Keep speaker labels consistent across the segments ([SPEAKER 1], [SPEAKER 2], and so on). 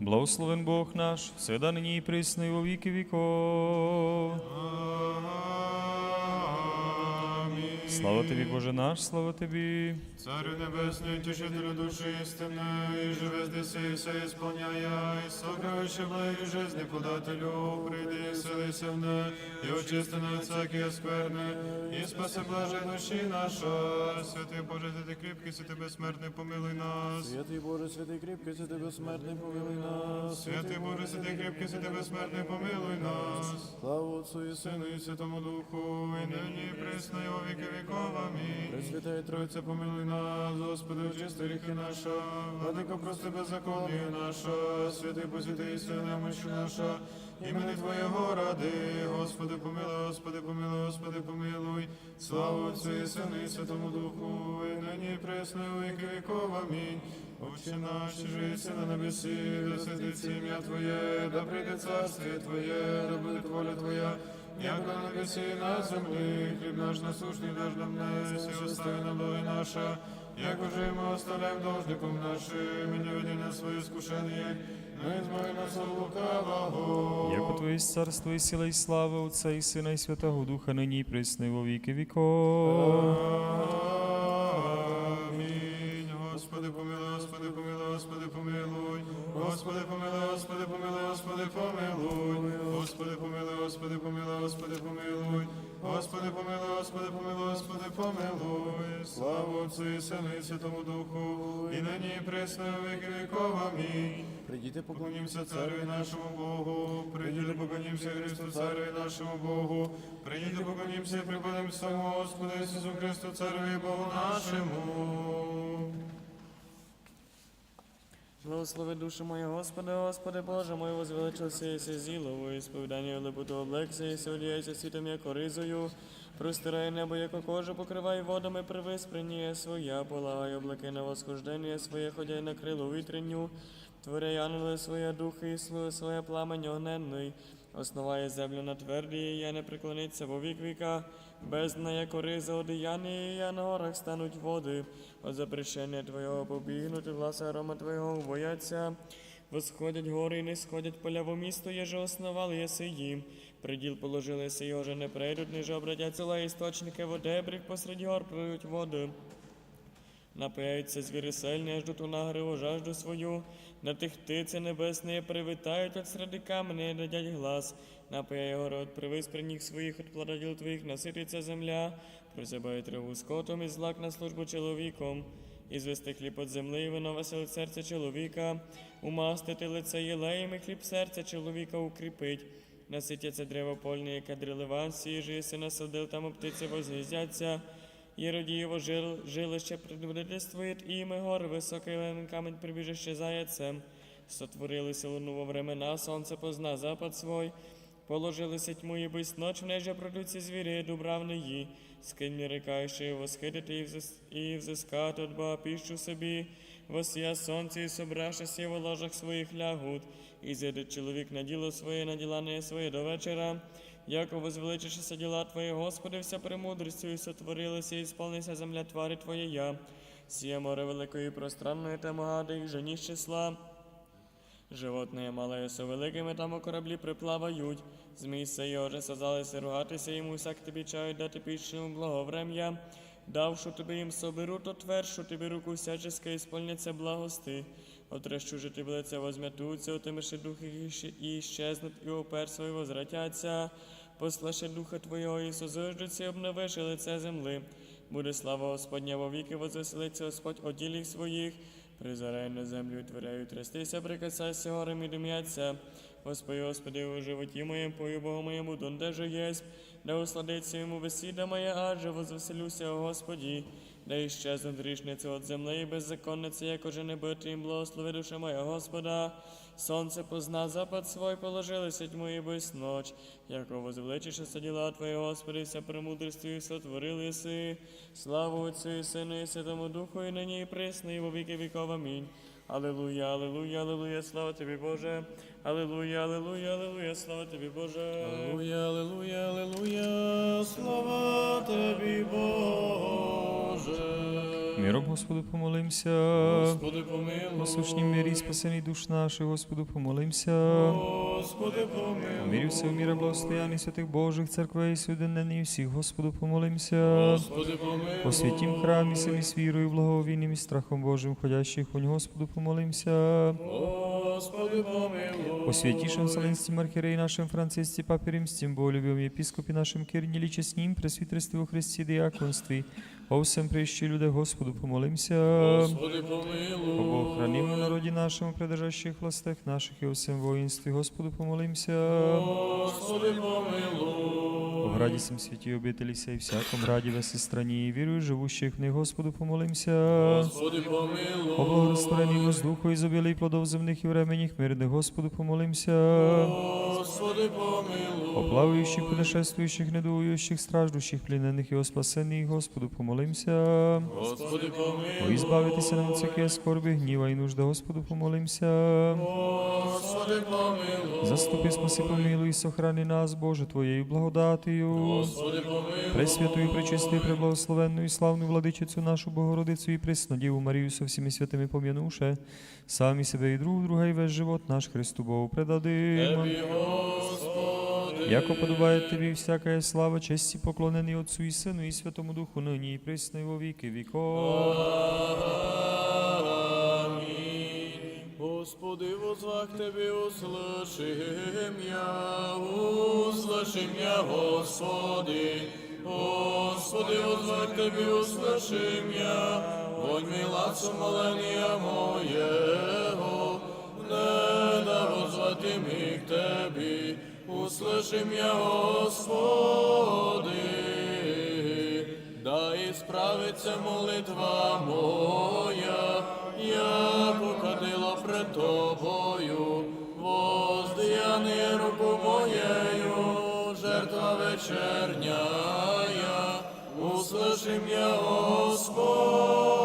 [SPEAKER 1] Благословен Бог наш, всегда нині і присно, во віки віков. Слава тобі, Боже наш, слава тобі.
[SPEAKER 2] Царю небесний, тішителю душі істинної, живе здесь і все ісполняє, і сокровище благі жизни подателю, прийди селися в не, і очисти на всякі скверни, і спаси блаже душі наша. Святий Боже, ти кріпкий, святий безсмертний, помилуй нас.
[SPEAKER 3] Святий Боже, святий кріпкий, святий безсмертний, помилуй нас.
[SPEAKER 2] Святий Боже, святий кріпкий, святий безсмертний, помилуй нас.
[SPEAKER 3] Слава Отцу і Сину.
[SPEAKER 2] І Святому Духу, і нині і присно, і віки віков.
[SPEAKER 3] Пресвятая
[SPEAKER 2] Тройце, помилуй нас, Господи, очисти гріхи наша, владико, прости беззаконні наша, святий посвятий і сила немощі наша, імени Твоєго ради, Господи, помилуй, Господи, помилуй, Господи, помилуй, слава Отцю і Сину і Святому Духу, і нині і у віки віков. Амінь. Отче наш, що на небесі, да святиться ім'я Твоє, да прийде царствіє Твоє, да буде воля Твоя, як на небесі і на землі, хліб наш насушний даж нам днес, і остави нам доли наша, як уже ми оставляємо должником нашим, і не веди на своє скушення, но і збави нас от лукавого.
[SPEAKER 1] Яко Твоє царство і сила і слава Отця і Сина і Святого Духа, нині і присно, во віки віков.
[SPEAKER 2] Амінь. Господи, помилуй, Господи, помилуй, Господи, помилуй. Господи, помилуй, Господи, помилуй, Господи, помилуй. Господи, помилуй, Господи, помилуй, Господи, помилуй. Господи, помилуй, Господи, помилуй, Господи, помилуй. Слава Отцю і Сину і Святому Духу, і нині і присно, і во віки віков. Амінь.
[SPEAKER 3] Прийдіте,
[SPEAKER 2] Поклонімося царю нашому Богу, прийдіте, поклонімося Христу, царю нашому Богу, прийдіте, поклонімося і припадемо самому Господу Ісусу Христу, царю і Богу нашому.
[SPEAKER 4] Благослови душу мою, Господи, Господи, Боже мой, возвеличився єси зілово, і сповідання лепоту облекся, і сьодяється світом, яко ризою, простирає небо, яко кожу, покривай водами, привис приніє своя, полагай облеки на восхождення своє, ходяй на крилу вітренню, творяй ангели своє духи, і слуги своє пламень огненний, основає землю на твердій, я не преклониться во вік віка, бездна, як ориза, я на горах стануть води, от запрещення Твого побігнути, власа арома Твого бояться. Восходять гори і не сходять поля во місто, єже основали єси їм. Приділ положили си, його не прийдуть, ниже обратять села істочники води, бріг посеред гор плюють води. Напияються звіри сильні, аж до ту нагриву жажду свою. На тих птиці небесні привітають от середи камені, дадять глас. Напияє гори от привис при них своїх, от плододіл твоїх насититься земля. Прозябає траву скотом і злак на службу чоловіком. І звести хліб от земли, і вино веселить серце чоловіка. Умастити лице єлеєм, і хліб серця чоловіка укріпить. Наситяться дерева польні, яке дрелива, сіжі, єси насадив, там птиці возгніздяться. Єродієво жил, жилище предводительствує іме гор, високий ленин камінь прибіжище заяцем. Сотворилися луну во времена, сонце позна запад свой. Положилися тьму і бись ноч, в неже звірі, дубравни її. Скинь рекаючи, восхитити і, взис, і взискати Бога піщу собі. Восія сонце і собраше сі в ложах своїх лягут. І зійде чоловік на діло своє, на діла не своє до вечора. Яко возвеличишся діла Твої, Господи, вся премудрістю і сотворилися, і сповнися земля твари Твоєя. Сіє море великої пространної, та могади їх жені з числа. Животне мале со великими там у кораблі приплавають. Змій се йоже сазалися ругатися йому, всяк тобі чають дати піщу благоврем'я. Давшу тобі їм соберу, то твершу тобі руку всяческа і сповняться благости. Отрещу же в лице возм'ятуться, отимеши духи і щезнуть, і опер свої возвратяться. Послаше духа Твого і созиждуться, обновиши лице земли. Буде слава Господня во віки, возвеселиться Господь о своїх. призирай на землю, творяю трястися, прикасайся горем і дим'яться. Господи, Господи, у животі моєму, пою Богу моєму, донде же єсть, да усладиться йому весіда моя, адже возвеселюся, Господі. Да іщезнуть грішниці от земли і беззаконниці, як уже не бити їм благослови душа моя Господа. Сонце позна запад свой, положилися тьму і без ноч. Яко возвеличишся діла Твої, Господи, вся премудрістю сотворили си. Славу Отцю і Сину і Святому Духу, і нині і присно, і во віки віков. Амінь. Аллилуйя, аллилуйя, аллилуйя, слава тобі, Боже. Аллилуйя, аллилуйя, аллилуйя, слава тобі, Боже.
[SPEAKER 3] Аллилуйя, аллилуйя, аллилуйя, слава тобі, Боже.
[SPEAKER 1] Миром Господу помолимся.
[SPEAKER 3] Господи помилуй.
[SPEAKER 1] Послушній мирі спасений душ наших, Господу помолимся.
[SPEAKER 3] Господи помилуй.
[SPEAKER 1] Мирі всього міра благостояння святих Божих церквей, суденних всіх, Господу помолимся.
[SPEAKER 3] Господи помилуй.
[SPEAKER 1] По святім храмі, самі з вірою, благовінним і страхом Божим, ходящих у Господу помолимся.
[SPEAKER 3] Господи помилуй.
[SPEAKER 1] По святейшем Вселенским архиерее нашим Франциске, Папе Римским, Болюбем, епископе нашим с ним, пресвитерстве во диаконстве, о всем прещи людях, Господу помолимся.
[SPEAKER 3] Господи помилуй.
[SPEAKER 1] О хранимо народі нашому, придержащих властях наших і у всем воїнстві, Господу помолимся.
[SPEAKER 3] Господи помилуй.
[SPEAKER 1] О граді сим святі обителі сей, всяком раді весі страні, вірую, живущих в них, Господу помолимся.
[SPEAKER 3] Господи помилуй.
[SPEAKER 1] О благорастворенні воздуху, ізобілий плодов земних і временних мирних, Господу помолимся.
[SPEAKER 3] Господи помилуй.
[SPEAKER 1] О путешествующих, недуючих, страждущих, пленених і о Господу помолимся.
[SPEAKER 3] Господи помилуй.
[SPEAKER 1] О избавитися нам от всякої скорби, гніва і нужда, Господу помолимся.
[SPEAKER 3] Господи помилуй.
[SPEAKER 1] Заступи, спаси, помилуй, сохрани нас, Боже, Твоєю благодатію.
[SPEAKER 3] Господи помилуй.
[SPEAKER 1] Пресвятую, пречистую, преблагословенну і славну владичицю нашу Богородицю і Преснодіву Марію со всіми святими пом'янувши, самі себе і друг друга, і весь живот наш Христу Богу предадим.
[SPEAKER 3] Господи.
[SPEAKER 1] Яко подобає тобі всякая слава, честь і поклонений Отцу і Сину і Святому Духу, нині і присно і во віки віков.
[SPEAKER 3] Амінь. Господи, возвах Тебе услышим я, услышим я, Господи. Господи, возвах Тебе услышим я, вонь милацу моления моего, не да возвати ми к Тебе, услышим я, Господи. Да ісправиться молитва моя, я покадила пред тобою, воздияне руку моєю, жертва вечерняя, услышим я, Господи.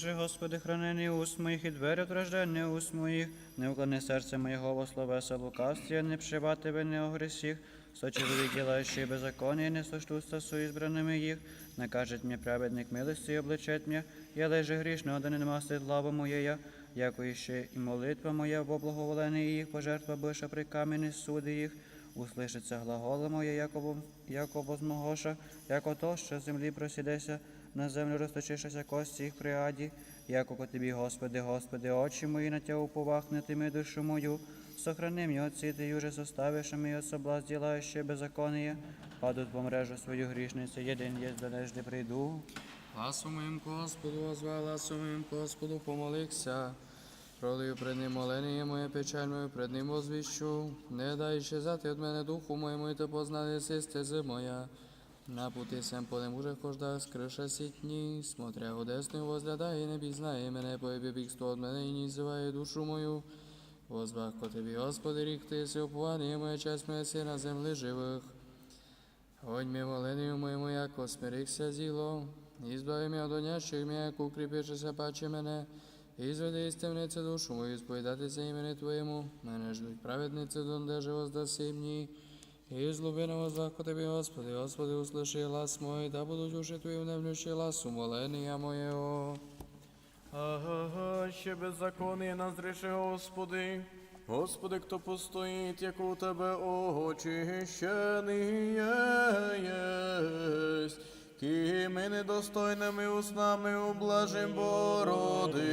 [SPEAKER 5] Положи, Господи, хранені уст моїх і двері вражденні уст моїх, не уклони серце моєго во словеса лукавстві, не пшива тебе не о гресіх, со чоловік ділаючи беззаконие, не соштуста су ізбраними їх, накажет мені праведник милості і обличет м'я, я лежи грішно, да не намастить глава моєя, яко іще і молитва моя во благоволенні їх, пожертва биша при камені суди їх, услишиться глагола моя, яко, яко возмогоша, яко то, що з землі просідеся, на землю розточишися кості їх при аді, якоко тобі, Господи, Господи, очі мої на Тя уповахне тими душу мою, сохрани мені отці ти юже составиш, мій от соблазн ділаючи беззаконие, падуть по мрежу свою грішницю, єдин є донежди прийду.
[SPEAKER 6] Гласу моїм Господу, озвай гласу моїм Господу, помолився. Пролию пред ним молення моє, печаль пред ним возвіщу. Не дай щезати від мене духу моєму, і ти познали стези моя. На пути сем по уже кожда скриша сітні, смотря одесною возглядає, не пізнає мене, поєбі бігство від мене, і не зиває душу мою. Возвах ко тобі, Господи, рік ти си оповання моя, часть моя си на землі живих. Годь ми молению моєму, яко смирихся зіло, і збави мя до нящих мя, яко укріпишися паче мене, із темниці душу мою, сповідатися імені Твоєму, мене ждуть праведниці, донде воздаси мені, і злобина возваку Тобі, Господи, Господи, услыши глас мой, да будуть уші Твої внемлющі глас умолення моєго.
[SPEAKER 3] Ага, ще беззаконие назріши, Господи. Господи, хто постоїть, як у тебе очищений єсть. Кими недостойними уснами ублажим Бородицю,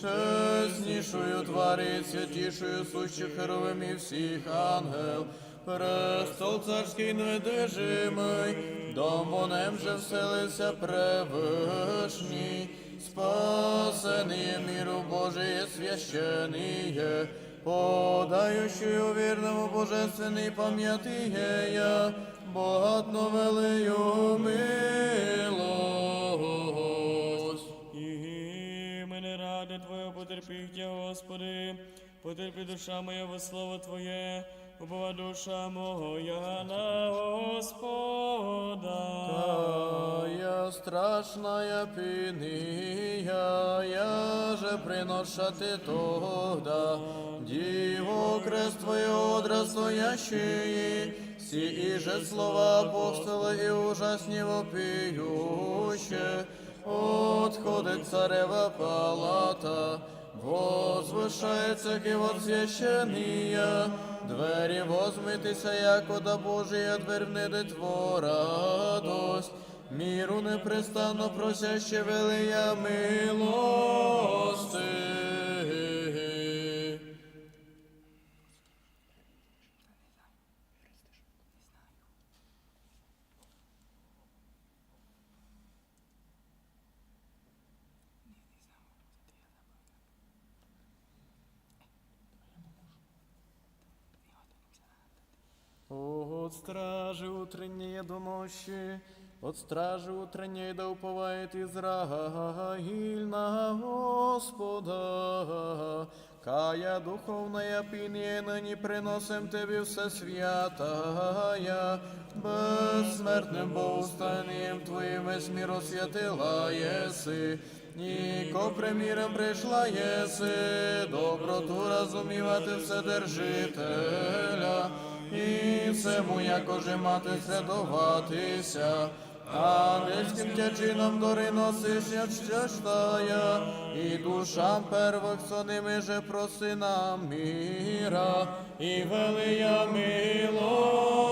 [SPEAKER 3] чеснішою тварі, святішою сущих херовим і всіх ангел. Престол царський недвижимий, дом вонем же вселився превишній. Спасение миру Божие священные, подающую верному божественной памяти я, богатно велию милость.
[SPEAKER 4] І мене ради Твоє потерпіття, Господи, потерпи душа моя во слово Твоє, Упова душа моя на Господа.
[SPEAKER 3] Тая страшная пиния, я же приношати тогда, Диво крест Твое одрастоящие, си и же слова апостола и ужасни вопиюще, отходит царева палата, возвышается кивот священния, двері возьмитися, як ода Божия дверь внеде радость, міру непрестанно просяще велия милости. От стражи утренние до ночи, от стражи утренней да уповает Израиль на Господа. Кая духовная пиния ныне приносим Тебе все святая, безсмертным боустанием Твоим весь мир освятила еси, Ніко приміром прийшла єси, доброту розумівати Вседержителя, і всему якоже мати святуватися, ангельським тячином дори носиш, як щастая, і душам первих соними же проси нам міра, і велия милости.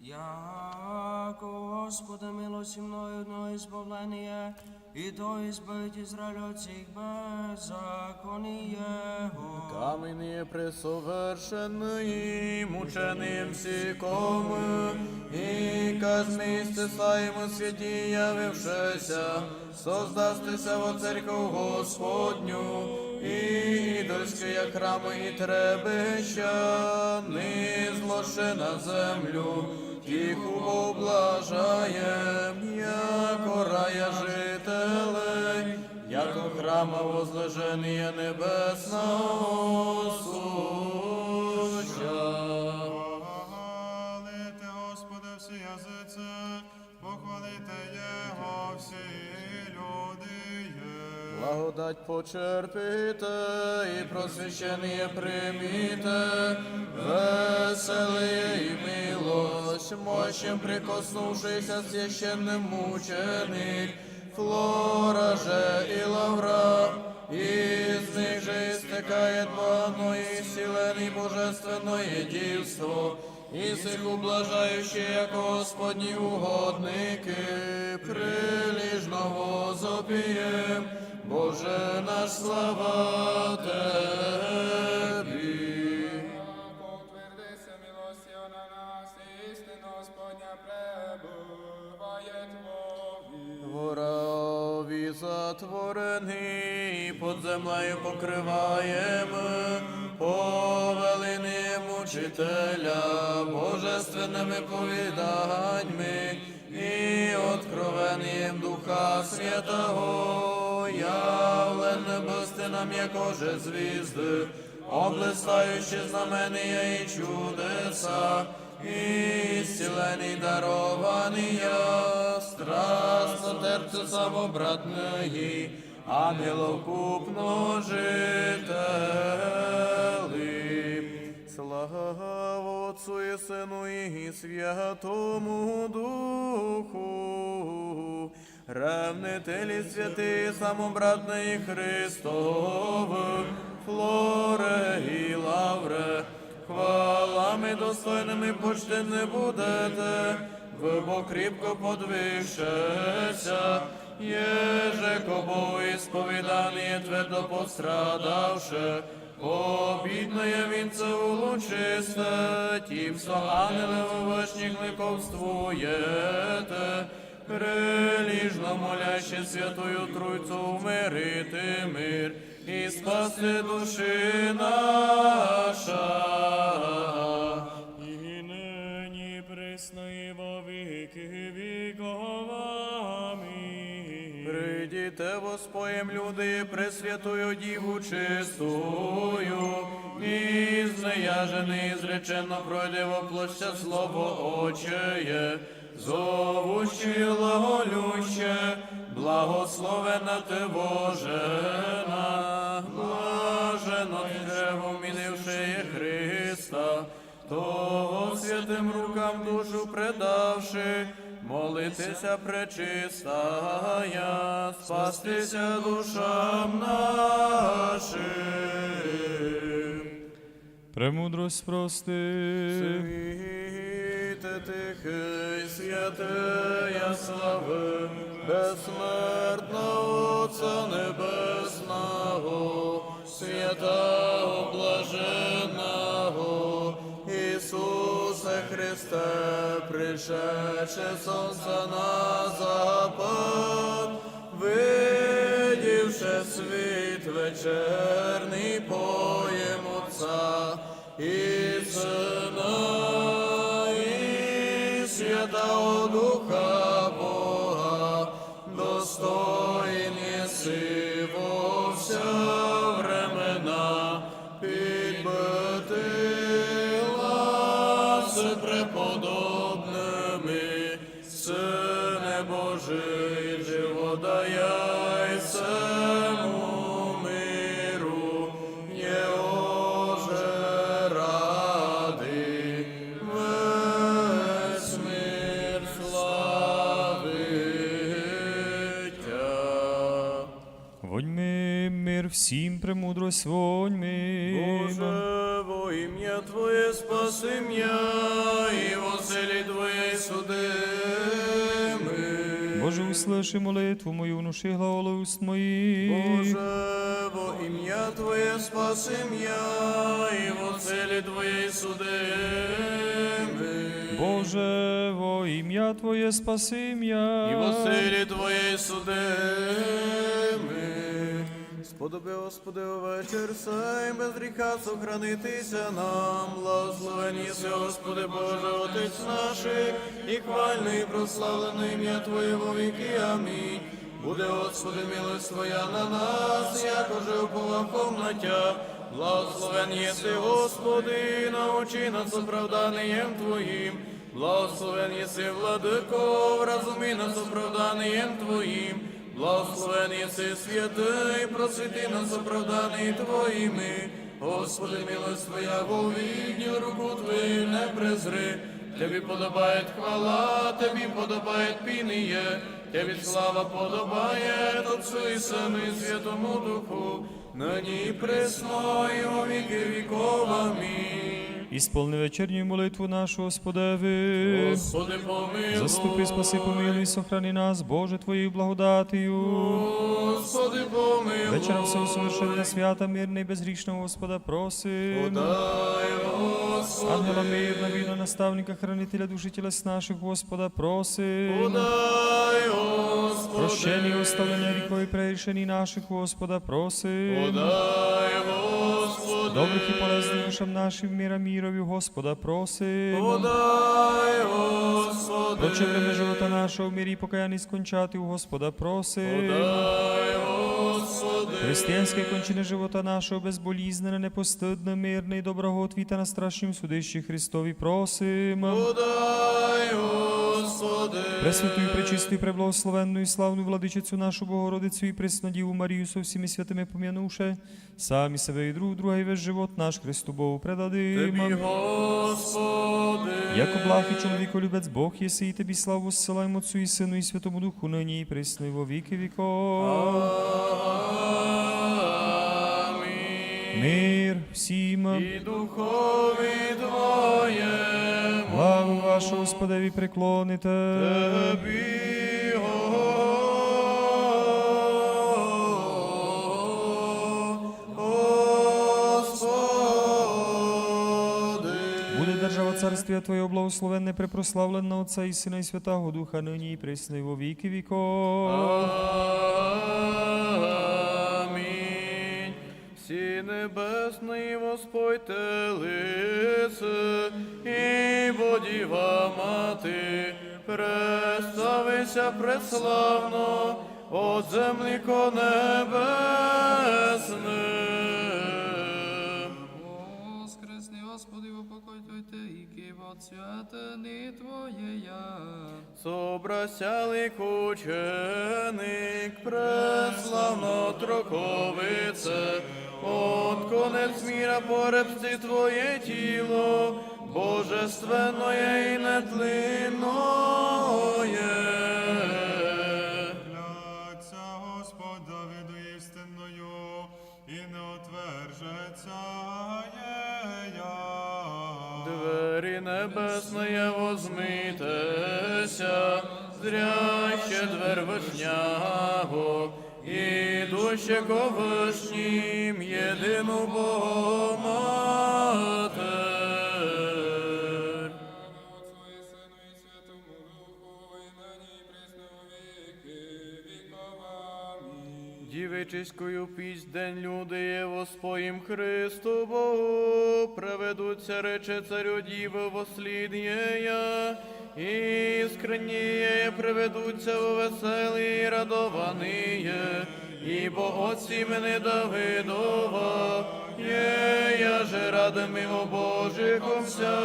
[SPEAKER 7] Яко Господа милості мною одно избавлення, і то избавить Израиль от всіх беззаконій Його.
[SPEAKER 3] Камені присовершений, мученим всіком, і казмісти саємо святі явившися, создастися во церкву Господню, і ідольське, як храми і требища, не злоше на землю, тиху облажаєм, як рая жителей, Яко храма возложения небесного суща.
[SPEAKER 2] Похвалите Господа всі язиці, похвалите Його всі люди є.
[SPEAKER 3] Благодать почерпите і просвящення приміте, і милость, мощем прикоснувшися священним мученик, флора же і лавра, із них же істекає двано і сілений божественное дівство, і сих ублажаючи, як Господні угодники, приліжного зопієм, Боже наш слава Тебі. Ворові затворений, під землею покриваєм, повелини мучителя, божественними повіданнями і откровенням Духа Святого, бости нам, якоже звізди, облистаючи знамения і чудеса, і зцілений дарования, терпце самобратної, ангелов купно жителі. Слава Отцу і Сину і Святому Духу, ревнителі святи, самобратної Христов, флоре і лавре, хвалами достойними почти не будете, бо кріпко подвигшеся, Jeże kobo ispowiedanie tвердо пострадавше, обідне вінце улучисте, тім, що ангелев вишніх ликовствуєте, приліжно моляще святою Тройцю умирити мир і спасти душі наша. Воспоєм люди пресвятую діву чистую, і знеяжений зречено пройде воплоща слово Отчеє, зовуще глаголюще, благословена ти Божена, блажено древом мінивши Христа, того святим рукам душу предавши, молитися пречистая, спастися душам нашим.
[SPEAKER 1] Премудрость прости.
[SPEAKER 3] Тихий, святея слави, безсмертного Отця Небесного, святого блаженного, Ісусе Христе, пришедше сонце на запад, видівши світ вечерний поєм Отця і Сина,
[SPEAKER 1] всім, премудрость воньми.
[SPEAKER 3] Боже, во ім'я Твоє спаси м'я, і в оселі Твоєї суди ми.
[SPEAKER 1] Боже, услыши молитву мою, внуши глаголи уст моїх.
[SPEAKER 3] Боже, во ім'я Твоє спаси м'я, і в оселі Твоєї суди ми.
[SPEAKER 1] Боже, во ім'я Твоє спаси м'я.
[SPEAKER 3] і в оселі Твоєї суди ми. Сподоби, Господи, увечір сей, без гріха сохранитися нам, благословені єси, Господи Боже, Отець наших, і хвальний, і прославлений ім'я Твоє во віки. Амінь. Буде, Господи, милость Твоя на нас, як уже уповав повнотя. Благословен єси, Господи, научи нас оправданням Твоїм. Благословен єси, владико, вразуми нас оправданням Твоїм. Благословен єси святий, просвіти нас оправданий Твоїми. Господи, милость Твоя, во відню руку Твою не презри. Тобі подобає хвала, Тобі подобає пініє, Тобі слава подобає Отцу і Сину і Святому Духу, нині і во віки віков.
[SPEAKER 1] Ісполни вечерню молитву нашу, Господеви.
[SPEAKER 3] Господи, помилуй.
[SPEAKER 1] Заступи, спаси, помилуй, сохрани нас, Боже, Твоєю благодатію.
[SPEAKER 3] Господи, помилуй.
[SPEAKER 1] Вечером всього совершення свята, мирне і безгрішного Господа просим.
[SPEAKER 3] Дай, Господи.
[SPEAKER 1] Ангела мирна, віна, наставника, хранителя душі тілес наших, Господа просим.
[SPEAKER 3] Подай, Господи.
[SPEAKER 1] Прощення і оставлення рікові прерішені наших, Господа просим.
[SPEAKER 3] Подай, Господи.
[SPEAKER 1] Добрих і полезних душам нашим, міра мірові, Господа просим.
[SPEAKER 3] Подай, Господи.
[SPEAKER 1] Проче время живота нашого в мірі покаянний скончати у Господа просим.
[SPEAKER 3] Подай, Господи.
[SPEAKER 1] Християнське кончини живота нашого безболізнене, непостидне, мирне і доброго отвіта на страшнім судищі Христові просим.
[SPEAKER 3] Подай.
[SPEAKER 1] Пресвятую, пречистую, преблагословенную и славную владычицу нашу Богородицу и преснодиву Марию со всеми святыми пом'янувши, сами себе и друг друга и весь живот наш Христу Богу предадим.
[SPEAKER 3] Тобі, Господи.
[SPEAKER 1] Яко благ і чоловіколюбець Бог єси, і тобі славу зсилаємо Отцу і Сину і Святому Духу, нині і присно і во віки віков. Мир всім.
[SPEAKER 3] І духові Твоєму.
[SPEAKER 1] Славу вашу Господеві приклоните.
[SPEAKER 3] Тобі, Господи.
[SPEAKER 1] Буде держава царствія Твоєго благословенне, препрославлена Отця і Сина і Святого Духа, нині і присно і во віки віков.
[SPEAKER 3] Воспойте лице, і бодіва мати, представися преславно, от землі ко
[SPEAKER 6] святини Твоєя.
[SPEAKER 3] Собрасяли кученик, преславно троковице, от конець міра поребсти Твоє тіло, божественное і нетлинное.
[SPEAKER 2] Господа виду істинною, і не отвержеться.
[SPEAKER 3] Двері небесної возмитеся, зряще двер вишняго, і дуще ковишнім єдину Богоматер. Дівичиською пісь день люди Єво своїм Христу Богу, приведуться рече царю діви вослід Єя, і скриніє приведуться во веселі і радованиє, ібо отці мене Давидова, Єя же радами о Божихомся,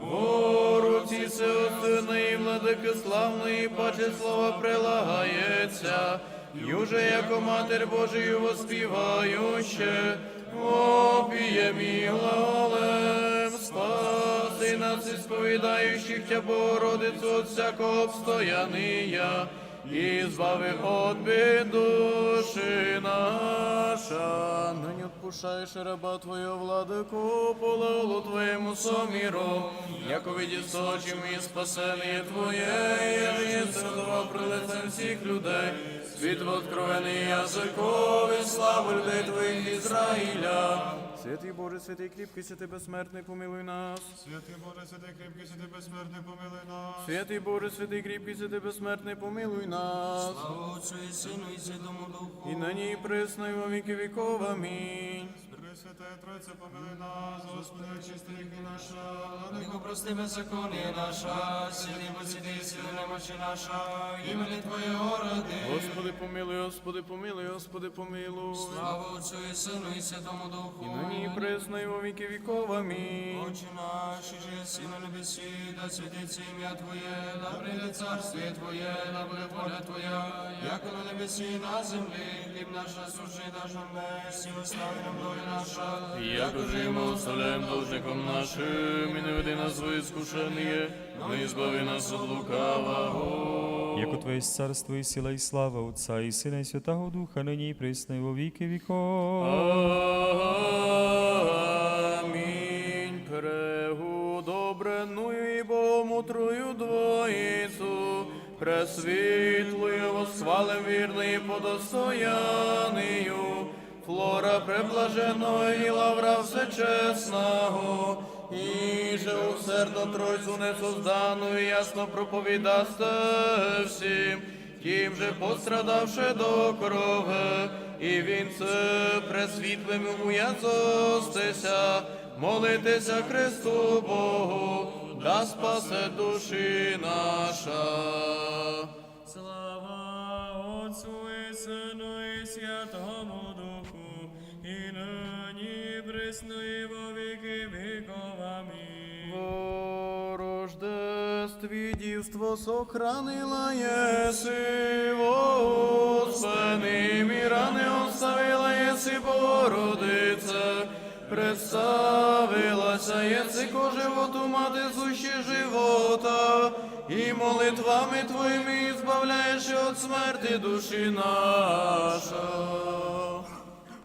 [SPEAKER 3] в руці сини і владики славної, паче слова прилагається, Юже, яко Матер Божию воспіваюче, опіє мій глаголем, спаси нас, і сповідаючих Тя Богородицю от всякого обстояния, і збави от бід душі наша. Нині отпушаєш раба Твою владику, пололу Твоєму соміру, яко виді сочим і спасення Твоє, є сердова при лицем всіх людей, світ откровений язиковий, славу людей Твоїх Ізраїля. Святий Боже, святий кріпкий, святий безсмертний, помилуй нас.
[SPEAKER 2] Святий Боже, святий кріпкий, святий безсмертний, помилуй нас.
[SPEAKER 3] Святий Боже, святий кріпкий, святий безсмертний, помилуй нас.
[SPEAKER 7] Слава Отцю і Сину і Святому Духу.
[SPEAKER 3] І на ній пресно, і во віки віков. Амінь.
[SPEAKER 2] Пресвятая Тройця, помилуй нас, Господи, очисти ріки наша,
[SPEAKER 7] Владико, прости беззаконие наша, сили посіди, сили немочі наша, імені Твоєго ради.
[SPEAKER 3] Господи, помилуй, Господи, помилуй, Господи, помилуй.
[SPEAKER 7] Слава Отцю і Сину і Святому Духу.
[SPEAKER 3] І нині і присно, і во віки віков. Амінь.
[SPEAKER 7] Отче наш, же єси на небесі, да святиться ім'я Твоє, да прийде царствіє Твоє, да буде воля Твоя, як на небесі на землі, хліб наш насущний даш нам днес, і остави нам долі наша,
[SPEAKER 3] Як ми оставляем должником нашим, і не веди нас в искушение, но избави нас от лукавого.
[SPEAKER 1] Яко Твоє царство і сила і слава Отця і Сина і Святого Духа, нині і присно і во віки віков.
[SPEAKER 3] Амінь. Прегудобреную і Богомутрую двоїцу, пресвітлою, восхвалем вірною подостоянию, Флора преблаженого і лавра всечесного, і же усердно Тройцю несоздану і ясно проповідасте всім, тим же пострадавши до крови, і вінце пресвітлим уязостися, молитися Христу Богу, да спасе душі наша.
[SPEAKER 4] Слава Отцу і Сину і Святому Духу, нині присно і во віки віков. Амінь.
[SPEAKER 3] Во рождестві дівство сохранила єси, Господи, міра не оставила єси, Богородице, представилася єси ко животу мати сущі живота, і молитвами Твоїми збавляєш від смерти душі наша.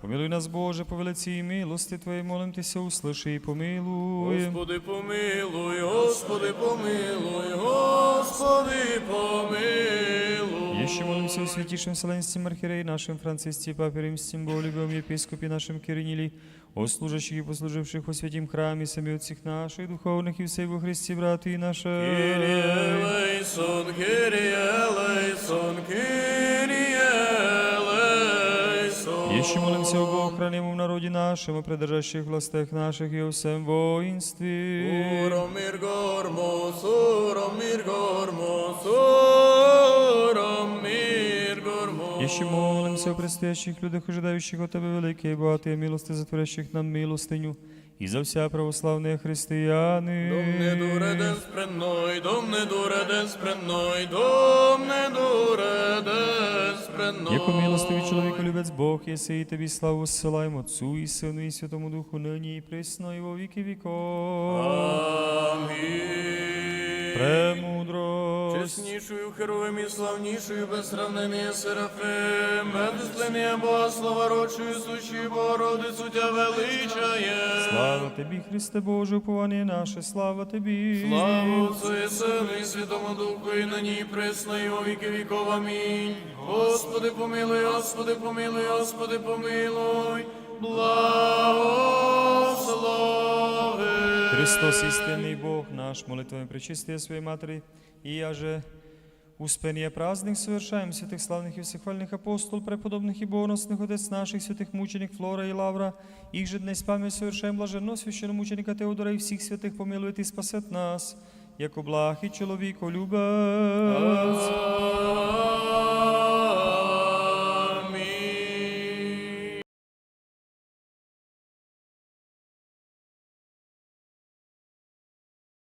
[SPEAKER 1] Помилуй нас, Боже, по велиці милости Твоєї, молимтеся, услыши і помилуй.
[SPEAKER 3] Господи, помилуй, Господи, помилуй, Господи, помилуй.
[SPEAKER 1] Еще молимся о святейшем Вселенском архиерее нашем Франциске, Папе Римским, Боголюбом, епископе нашем Кириниле, о служащих и послуживших во святім храмі, самі отців наших, духовних і всей во Христі, брати наші.
[SPEAKER 3] Kyrie eleison, Kyrie eleison, Kyrie eleison.
[SPEAKER 1] Молимся о Бог, Богохранимом народе нашем, и придержащих властях наших и о всем воинстве.
[SPEAKER 3] Уромир гормос, уромир гормос, уромир гормос.
[SPEAKER 1] Еще молимся о предстоящих людях, ожидающих от Тебя великие богатые милости, затворящих нам милостыню, и за вся православные христианы.
[SPEAKER 3] Дом не дуреден спренной, дом не дуреден спренной, дом не дуреден спренной.
[SPEAKER 1] Яко милостивый человек и любец Бог, если и Тебе славу ссылаем Отцу и Сыну и Святому Духу, ныне и пресно и во веки веков.
[SPEAKER 3] Амінь.
[SPEAKER 1] Премудрость.
[SPEAKER 3] Чеснішою херовим і славнішою без сравнення Серафим, медислення Бога, славородчою сущою Богородицю Тя величає.
[SPEAKER 1] Слава Тобі, Христе Боже, упование наше, слава Тобі.
[SPEAKER 3] Слава Отцу і Сину і Святому Духу, і нині і присно, і во віки віков. Амінь. Господи, помилуй, Господи, помилуй, Господи, помилуй. Благослови.
[SPEAKER 1] Христос, истинный Бог наш, молитвами пречистия Своей Матери, и я же Успение праздник совершаем святых славных и всехвальных апостол, преподобных и богоносных отец наших, святых мученик Флора и Лавра, их же днес память совершаем блаженно священномученика Теодора и всех святых помилует и спасет нас, яко благ и человеколюбец.